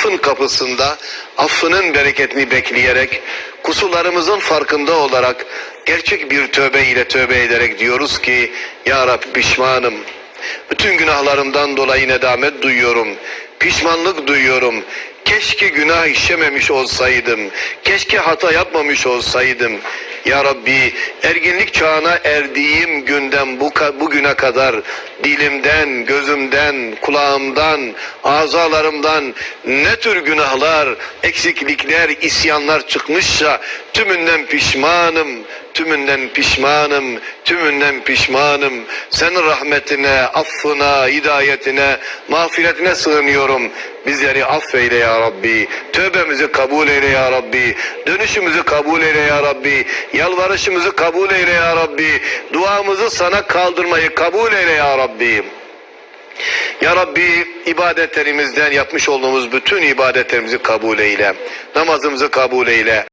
affın kapısında affının bereketini bekleyerek kusurlarımızın farkında olarak gerçek bir tövbe ile tövbe ederek diyoruz ki Ya Rab pişmanım. Bütün günahlarımdan dolayı nedamet duyuyorum. Pişmanlık duyuyorum. Keşke günah işlememiş olsaydım. Keşke hata yapmamış olsaydım. Ya Rabbi erginlik çağına erdiğim günden bu bugüne kadar dilimden, gözümden, kulağımdan, azalarımdan ne tür günahlar, eksiklikler, isyanlar çıkmışsa tümünden pişmanım, tümünden pişmanım, tümünden pişmanım. Senin rahmetine, affına, hidayetine, mağfiretine sığınıyorum. Bizleri affeyle ya Rabbi. Tövbemizi kabul eyle ya Rabbi. Dönüşümüzü kabul eyle ya Rabbi. Yalvarışımızı kabul eyle ya Rabbi. Duamızı sana kaldırmayı kabul eyle ya Rabbi. Ya Rabbi ibadetlerimizden yapmış olduğumuz bütün ibadetlerimizi kabul eyle. Namazımızı kabul eyle.